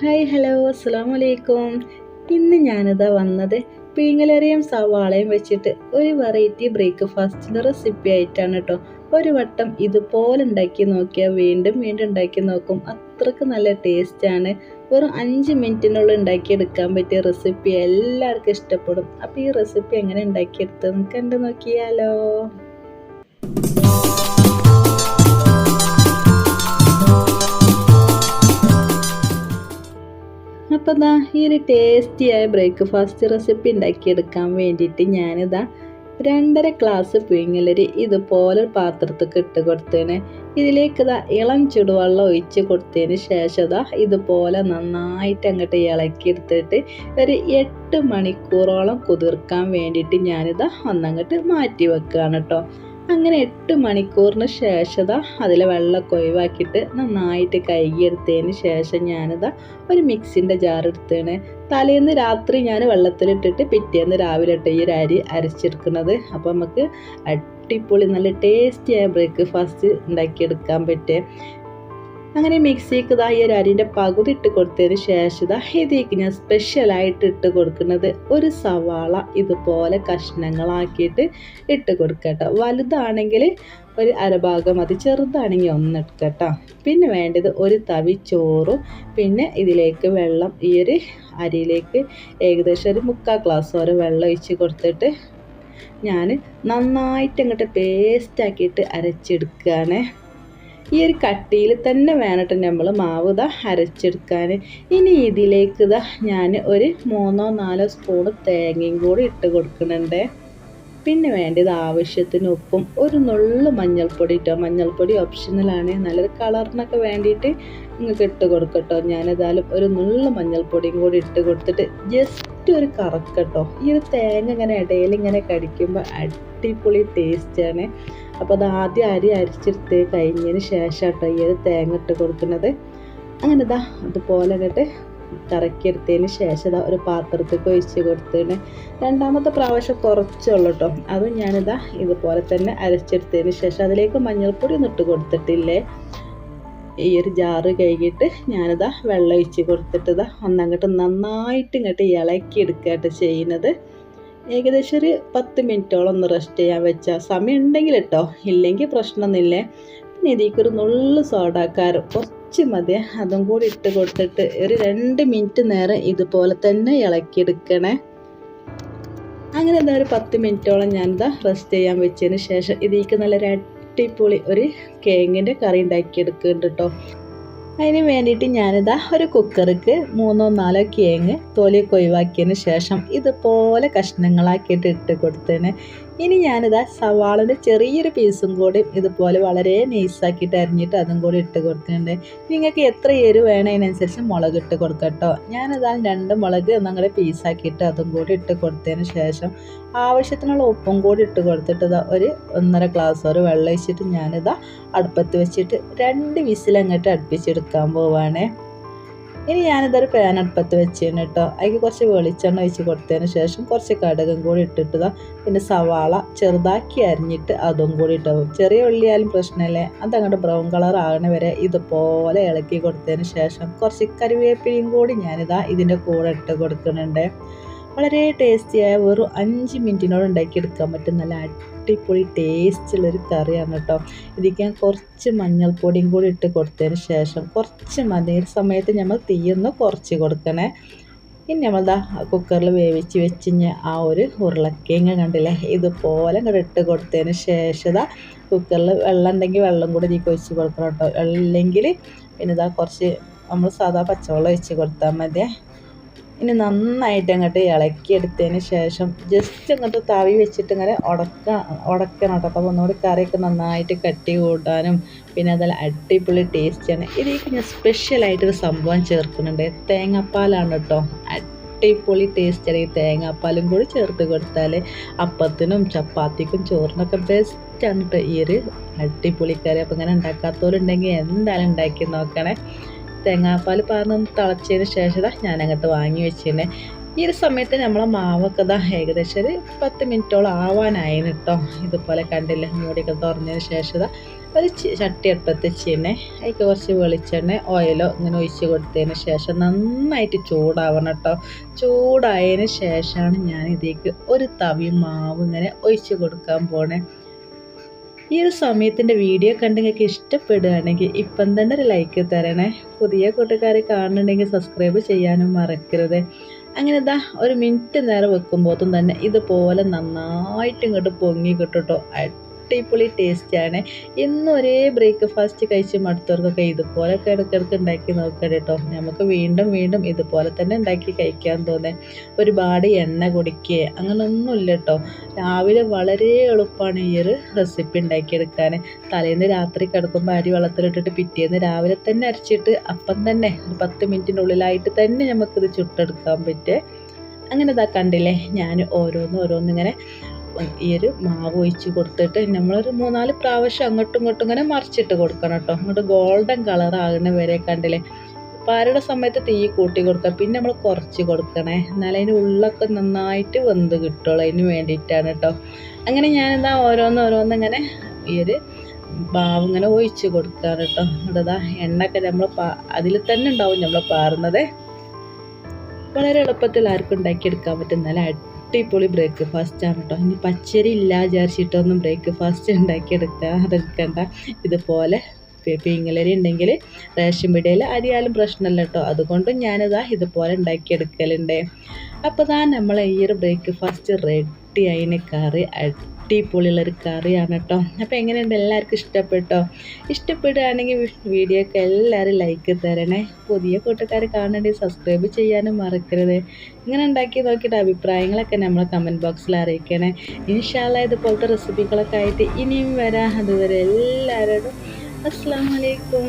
Hi hello അസ്സാം വലൈക്കും ഇന്ന് ഞാനിതാ വന്നത് പീങ്ങലറിയും സവാളയും വെച്ചിട്ട് ഒരു വെറൈറ്റി ബ്രേക്ക്ഫാസ്റ്റിന്റെ റെസിപ്പി ആയിട്ടാണ് കേട്ടോ ഒരു വട്ടം ഇതുപോലെ ഉണ്ടാക്കി നോക്കിയാൽ വീണ്ടും വീണ്ടും ഉണ്ടാക്കി നോക്കും. അത്രയ്ക്ക് നല്ല ടേസ്റ്റാണ് വെറും അഞ്ച് മിനിറ്റിനുള്ളിൽ ഉണ്ടാക്കിയെടുക്കാൻ പറ്റിയ റെസിപ്പി എല്ലാവർക്കും ഇഷ്ടപ്പെടും. അപ്പോൾ ഈ റെസിപ്പി എങ്ങനെ ഉണ്ടാക്കിയെടുത്തെന്ന് കണ്ടു നോക്കിയാലോ. ഇതാ ഈ ഒരു ടേസ്റ്റിയായ ബ്രേക്ക്ഫാസ്റ്റ് റെസിപ്പി ഉണ്ടാക്കിയെടുക്കാൻ വേണ്ടിയിട്ട് ഞാനിതാ രണ്ടര ഗ്ലാസ് പിഴിഞ്ഞലരി ഇതുപോലെ പാത്രത്തിൽ ഇട്ട് കൊടുത്തേന്. ഇതിലേക്ക് ഇതാ ഇളം ചുടുവെള്ളം ഒഴിച്ച് കൊടുത്തതിന് ശേഷം ഇതാ ഇതുപോലെ നന്നായിട്ട് അങ്ങോട്ട് ഇളക്കിയെടുത്തിട്ട് ഒരു എട്ട് മണിക്കൂറോളം കുതിർക്കാൻ വേണ്ടിയിട്ട് ഞാനിതാ ഒന്നങ്ങോട്ട് മാറ്റി വെക്കുകയാണ് കേട്ടോ. അങ്ങനെ എട്ട് മണിക്കൂറിന് ശേഷം അതിൽ വെള്ളമൊക്കെ ഒഴിവാക്കിയിട്ട് നന്നായിട്ട് കഴുകിയെടുത്തതിന് ശേഷം ഞാനിതാ ഒരു മിക്സിന്റെ ജാർ എടുത്തേണ്. തലേന്ന് രാത്രി ഞാൻ വെള്ളത്തിലിട്ടിട്ട് പിറ്റേന്ന് രാവിലെ ഇട്ട് ഈ ഒരു അരി അരച്ചെടുക്കുന്നത് അപ്പോൾ നമുക്ക് അടിപൊളി നല്ല ടേസ്റ്റിയായ ബ്രേക്ക്ഫാസ്റ്റ് ഉണ്ടാക്കിയെടുക്കാൻ പറ്റേ അങ്ങനെ മിക്സിക്ക് ഇതാ ഈ ഒരു അരിന്റെ പകുതി ഇട്ട് കൊടുത്തതിന് ശേഷം ഇതാ ഇതിലേക്ക് ഞാൻ സ്പെഷ്യലായിട്ട് ഇട്ട് കൊടുക്കുന്നത് ഒരു സവാള ഇതുപോലെ കഷ്ണങ്ങളാക്കിയിട്ട് ഇട്ട് കൊടുക്കട്ടോ. വലുതാണെങ്കിൽ ഒരു അരഭാഗം മതി ചെറുതാണെങ്കിൽ ഒന്ന് എടുക്കട്ടോ. പിന്നെ വേണ്ടത് ഒരു തവി ചോറും പിന്നെ ഇതിലേക്ക് വെള്ളം ഈ ഒരു അരിയിലേക്ക് ഏകദേശം ഒരു മുക്കാൽ ഗ്ലാസ് വരെ വെള്ളം ഒഴിച്ച് കൊടുത്തിട്ട് ഞാൻ നന്നായിട്ട് അങ്ങോട്ട് പേസ്റ്റാക്കിയിട്ട് അരച്ചെടുക്കുകയാണ്. ഈ ഒരു കട്ടിയിൽ തന്നെ വേണട്ട് നമ്മൾ മാവ് ഇതാ അരച്ചെടുക്കാൻ. ഇനി ഇതിലേക്ക് ഇതാ ഞാൻ ഒരു മൂന്നോ നാലോ സ്പൂൺ തേങ്ങയും കൂടി ഇട്ട് കൊടുക്കുന്നുണ്ട്. പിന്നെ വേണ്ടത് ആവശ്യത്തിന് ഉപ്പും ഒരു നുള്ളു മഞ്ഞൾപ്പൊടി ഇട്ടോ? മഞ്ഞൾപ്പൊടി ഓപ്ഷണലാണ് നല്ലൊരു കളറിനൊക്കെ വേണ്ടിയിട്ട് നിങ്ങൾക്ക് ഇട്ട് കൊടുക്കട്ടോ. ഞാനേതായാലും ഒരു നുള്ളു മഞ്ഞൾപ്പൊടിയും കൂടി ഇട്ട് കൊടുത്തിട്ട് ജസ്റ്റ് ഒരു കറക്കട്ടോ. ഈ ഒരു തേങ്ങ ഇങ്ങനെ ഇടയിൽ ഇങ്ങനെ കടിക്കുമ്പോൾ അടിപൊളി ടേസ്റ്റാണ് അപ്പോൾ അത് ആദ്യം അരി അരിച്ചെടുത്ത് കഴിഞ്ഞതിന് ശേഷം കേട്ടോ ഈ ഒരു തേങ്ങ ഇട്ട് കൊടുക്കുന്നത്. അങ്ങനെ ഇതാ അതുപോലെ അങ്ങോട്ട് കറക്കിയെടുത്തതിന് ശേഷം ഇതാ ഒരു പാത്രത്തേക്ക് ഒഴിച്ച് കൊടുത്തതിന് രണ്ടാമത്തെ പ്രാവശ്യം കുറച്ചുള്ളൂ കേട്ടോ അതും ഞാനിതാ ഇതുപോലെ തന്നെ അരച്ചെടുത്തതിന് ശേഷം അതിലേക്ക് മഞ്ഞൾപ്പൊടി ഒന്നും ഇട്ട് കൊടുത്തിട്ടില്ലേ? ഈ ഒരു ജാറ് കഴുകിയിട്ട് ഞാനിതാ വെള്ളം ഒഴിച്ച് കൊടുത്തിട്ട് ഇതാ ഒന്നങ്ങോട്ട് നന്നായിട്ട് ഇങ്ങോട്ട് ഇളക്കി എടുക്കുകയായിട്ട് ചെയ്യുന്നത്. ഏകദേശം ഒരു പത്ത് മിനിറ്റോളം ഒന്ന് റെസ്റ്റ് ചെയ്യാൻ വെച്ചാൽ സമയം ഉണ്ടെങ്കിൽ കേട്ടോ ഇല്ലെങ്കിൽ പ്രശ്നമൊന്നുമില്ലേ. പിന്നെ ഇതിലേക്ക് ഒരു നുള്ളു സോഡാക്കാർ കുറച്ച് മതി. അതും കൂടി ഇട്ട് കൊടുത്തിട്ട് ഒരു രണ്ട് മിനിറ്റ് നേരം ഇതുപോലെ തന്നെ ഇളക്കിയെടുക്കണേ. അങ്ങനെ എന്താ ഒരു പത്ത് മിനിറ്റോളം ഞാനിതാ റെസ്റ്റ് ചെയ്യാൻ വെച്ചതിന് ശേഷം ഇതിലേക്ക് നല്ലൊരു അടിപൊളി ഒരു കേങ്ങിന്റെ കറി ഉണ്ടാക്കിയെടുക്കുന്നുണ്ട് കേട്ടോ അതിന് വേണ്ടിയിട്ട് ഞാനിതാ ഒരു കുക്കർക്ക് മൂന്നോ നാലോ കേങ്ങ് തൊലിയൊക്കെ ഒഴിവാക്കിയതിന് ശേഷം ഇതുപോലെ കഷ്ണങ്ങളാക്കിയിട്ട് ഇട്ട് കൊടുത്തേന് ഇനി ഞാനിതാ സവാളിന്റെ ചെറിയൊരു പീസും കൂടി ഇതുപോലെ വളരെ നൈസാക്കിയിട്ട് അരിഞ്ഞിട്ട് അതും കൂടി ഇട്ട് കൊടുക്കുന്നുണ്ട്. നിങ്ങൾക്ക് എത്ര എരിവ് വേണതിനനുസരിച്ച് മുളക് ഇട്ട് കൊടുക്കട്ടോ ഞാനിതാ രണ്ട് മുളക് നിങ്ങളുടെ പീസാക്കിയിട്ട് അതും കൂടി ഇട്ട് കൊടുത്തതിന് ശേഷം ആവശ്യത്തിനുള്ള ഉപ്പും കൂടി ഇട്ട് കൊടുത്തിട്ട് ഒരു ഒന്നര ഗ്ലാസ് ഒരു വെള്ളം ഒഴിച്ചിട്ട് ഞാനിതാ അടുപ്പത്ത് വെച്ചിട്ട് രണ്ട് വിസിലങ്ങോട്ട് അടുപ്പിച്ചെടുക്കാൻ പോവാണേ. ഇനി ഞാനിതൊരു പാൻ അടുപ്പത്ത് വെച്ചിരുന്നു കേട്ടോ. അതിൽ കുറച്ച് വെളിച്ചെണ്ണ ഒഴിച്ച് കൊടുത്തതിന് ശേഷം കുറച്ച് കടുകും കൂടി ഇട്ടിട്ട് പിന്നെ സവാള ചെറുതാക്കി അരിഞ്ഞിട്ട് അതും കൂടി ഇട്ടോ. ചെറിയ ഉള്ളിയാലും പ്രശ്നമില്ലേ. അതങ്ങോട്ട് ബ്രൗൺ കളർ ആകണ വരെ ഇതുപോലെ ഇളക്കി കൊടുത്തതിന് ശേഷം കുറച്ച് കറിവേപ്പിലയും കൂടി ഞാനിതാ ഇതിന്റെ കൂടെ ഇട്ട് കൊടുക്കുന്നുണ്ട്. വളരെ ടേസ്റ്റിയായ വെറും അഞ്ച് മിനിറ്റിനോട് ഉണ്ടാക്കിയെടുക്കാൻ പറ്റും നല്ല അടിപൊളി ടേസ്റ്റുള്ളൊരു കറിയാണ് കേട്ടോ. ഇതിലേക്ക് ഞാൻ കുറച്ച് മഞ്ഞൾപ്പൊടിയും കൂടി ഇട്ട് കൊടുത്തതിന് ശേഷം കുറച്ച് മതി. സമയത്ത് നമ്മൾ തീയൊന്ന് കുറച്ച് കൊടുക്കണേ. ഇനി നമ്മളതാ കുക്കറിൽ വേവിച്ച് വെച്ച് ആ ഒരു ഉരുളക്കിഴങ്ങ് കണ്ടില്ലേ? ഇതുപോലെ ഇങ്ങോട്ട് ഇട്ട് കൊടുത്തതിന് ശേഷം കുക്കറിൽ വെള്ളം ഉണ്ടെങ്കിൽ വെള്ളം കൂടി ഇതിലേക്ക് ഒഴിച്ച് കൊടുക്കണം കേട്ടോ. ഇല്ലെങ്കിൽ പിന്നെ ഇതാ കുറച്ച് നമ്മൾ സാധാ പച്ചവെള്ളം ഒഴിച്ച് കൊടുത്താൽ മതിയേ. ഇനി നന്നായിട്ട് അങ്ങോട്ട് ഇളക്കിയെടുത്തതിന് ശേഷം ജസ്റ്റ് അങ്ങോട്ട് തവി വെച്ചിട്ട് ഇങ്ങനെ ഉടക്ക ഉടക്കണം കേട്ടോ. അപ്പോൾ ഒന്നുകൂടി കറിയൊക്കെ നന്നായിട്ട് കട്ടി കൂട്ടാനും പിന്നെ അതിൽ അടിപൊളി ടേസ്റ്റിയാണ് ഇതിലേക്ക് ഞാൻ സ്പെഷ്യലായിട്ടൊരു സംഭവം ചേർക്കുന്നുണ്ട്. തേങ്ങാപ്പാലാണ് കേട്ടോ. അടിപൊളി ടേസ്റ്റാണ് ഈ തേങ്ങാപ്പാലും കൂടി ചേർത്ത് കൊടുത്താൽ അപ്പത്തിനും ചപ്പാത്തിക്കും ചോറിനൊക്കെ ബെസ്റ്റാണ് കേട്ടോ ഈ ഒരു അടിപൊളി കറി. അപ്പോൾ ഇങ്ങനെ ഉണ്ടാക്കാത്തവരുണ്ടെങ്കിൽ എന്തായാലും ഉണ്ടാക്കി നോക്കണേ. തേങ്ങാപ്പാൽ പാർന്ന് തിളച്ചതിന് ശേഷം ഞാൻ അങ്ങോട്ട് വാങ്ങി വെച്ചിരുന്നേ. ഈ ഒരു സമയത്ത് നമ്മളെ മാവൊക്കെ ഇതാ ഏകദേശം ഒരു പത്ത് മിനിറ്റോളം ആവാനായി കേട്ടോ ഇതുപോലെ കണ്ടില്ല മൂടിയൊക്കെ തുറഞ്ഞതിന് ശേഷം ഒരു ചട്ടി അടുപ്പത്ത് വെച്ചിരുന്നേ. അതിലേക്ക് കുറച്ച് വെളിച്ചെണ്ണ ഓയിലോ ഇങ്ങനെ ഒഴിച്ച് കൊടുത്തതിന് ശേഷം നന്നായിട്ട് ചൂടാവണം കേട്ടോ ചൂടായതിന് ശേഷമാണ് ഞാൻ ഇതിലേക്ക് ഒരു തവി മാവ് ഇങ്ങനെ ഒഴിച്ച് കൊടുക്കാൻ പോണേ. ഈ ഒരു സമയത്തിന്റെ വീഡിയോ കണ്ട് നിങ്ങൾക്ക് ഇഷ്ടപ്പെടുകയാണെങ്കിൽ ഇപ്പം തന്നെ ഒരു ലൈക്ക് തരണേ. പുതിയ കൂട്ടുകാരെ കാണുന്നുണ്ടെങ്കിൽ സബ്സ്ക്രൈബ് ചെയ്യാനും മറക്കരുത്. അങ്ങനെ ഇതാ ഒരു മിനിറ്റ് നേരം വെക്കുമ്പോഴത്തും തന്നെ ഇതുപോലെ നന്നായിട്ട് ഇങ്ങോട്ട് പൊങ്ങി കിട്ടും കേട്ടോ അടിപൊളി ടേസ്റ്റാണ് ഇന്നും ഒരേ ബ്രേക്ക്ഫാസ്റ്റ് കഴിച്ച് മടുത്തവർക്കൊക്കെ ഇതുപോലൊക്കെ ഇടയ്ക്കിടയ്ക്ക് ഉണ്ടാക്കി നോക്കണം കേട്ടോ നമുക്ക് വീണ്ടും വീണ്ടും ഇതുപോലെ തന്നെ ഉണ്ടാക്കി കഴിക്കാൻ തോന്നേ. ഒരുപാട് എണ്ണ കുടിക്കുക അങ്ങനൊന്നുമില്ല കേട്ടോ രാവിലെ വളരെ എളുപ്പമാണ് ഈ ഒരു റെസിപ്പി ഉണ്ടാക്കിയെടുക്കാൻ തലേന്ന് രാത്രി കിടക്കുമ്പോൾ അരി വെള്ളത്തിലിട്ടിട്ട് പിറ്റേന്ന് രാവിലെ തന്നെ അരച്ചിട്ട് അപ്പം തന്നെ ഒരു പത്ത് മിനിറ്റിന്റെ ഉള്ളിലായിട്ട് തന്നെ നമുക്കിത് ചുട്ടെടുക്കാൻ പറ്റുക അങ്ങനെ ഇതാ കണ്ടില്ലേ? ഞാൻ ഓരോന്ന് ഓരോന്നിങ്ങനെ ഈ ഒരു മാവ് ഒഴിച്ച് കൊടുത്തിട്ട് നമ്മളൊരു മൂന്നാൽ പ്രാവശ്യം അങ്ങോട്ടും ഇങ്ങോട്ടും ഇങ്ങനെ മറിച്ചിട്ട് കൊടുക്കണം കേട്ടോ. അങ്ങോട്ട് ഗോൾഡൻ കളർ ആകുന്ന വരെ കണ്ടില്ലേ? പാരയുടെ സമയത്ത് തീ കൂട്ടി കൊടുക്കുക പിന്നെ നമ്മൾ കുറച്ച് കൊടുക്കണേ. എന്നാലും അതിന്റെ ഉള്ളൊക്കെ നന്നായിട്ട് വെന്ത് കിട്ടുള്ളൂ. അതിന് വേണ്ടിയിട്ടാണ് കേട്ടോ. അങ്ങനെ ഞാനിതാ ഓരോന്ന് ഓരോന്ന് ഇങ്ങനെ ഈ ഒരു മാവ് ഇങ്ങനെ ഒഴിച്ച് കൊടുക്കാറ് കേട്ടോ. ഇതാ എണ്ണയൊക്കെ നമ്മൾ പാ അതിൽ തന്നെ ഉണ്ടാവും നമ്മൾ പാറുന്നത്. വളരെ എളുപ്പത്തിൽ ആർക്കും ഉണ്ടാക്കിയെടുക്കാൻ പറ്റും. നല്ല അടിപൊളി ബ്രേക്ക്ഫാസ്റ്റ് ആണ് കേട്ടോ ഇനി പച്ചരി ഇല്ല വിചാരിച്ചിട്ടൊന്നും ബ്രേക്ക്ഫാസ്റ്റ് ഉണ്ടാക്കിയെടുക്കാതെടുക്കണ്ട ഇതുപോലെ പിങ്ങലരി ഉണ്ടെങ്കിൽ റേഷൻ പിടിയിൽ അരിയാലും പ്രശ്നമല്ല കേട്ടോ അതുകൊണ്ട് ഞാനിതാ ഇതുപോലെ ഉണ്ടാക്കിയെടുക്കലുണ്ട്. അപ്പോൾ താ നമ്മൾ ഈ ഒരു ബ്രേക്ക്ഫാസ്റ്റ് റെഡി അതിന് കറി അടിപൊളിയുള്ളൊരു കറിയാണ് കേട്ടോ അപ്പോൾ എങ്ങനെയുണ്ട്? എല്ലാവർക്കും ഇഷ്ടപ്പെട്ടോ? ഇഷ്ടപ്പെടുകയാണെങ്കിൽ വീഡിയോക്ക് എല്ലാവരും ലൈക്ക് തരണേ. പുതിയ കൂട്ടുകാർ കാണേണ്ടി സബ്സ്ക്രൈബ് ചെയ്യാനും മറക്കരുത്. ഇങ്ങനെ ഉണ്ടാക്കി നോക്കിയിട്ട് അഭിപ്രായങ്ങളൊക്കെ നമ്മൾ കമന്റ് ബോക്സിൽ അറിയിക്കണേ. ഇൻഷാല്ല ഇതുപോലത്തെ റെസിപ്പികളൊക്കെ ആയിട്ട് ഇനിയും വരാം. അതുവരെ എല്ലാവരോടും അസ്സാം വലൈക്കും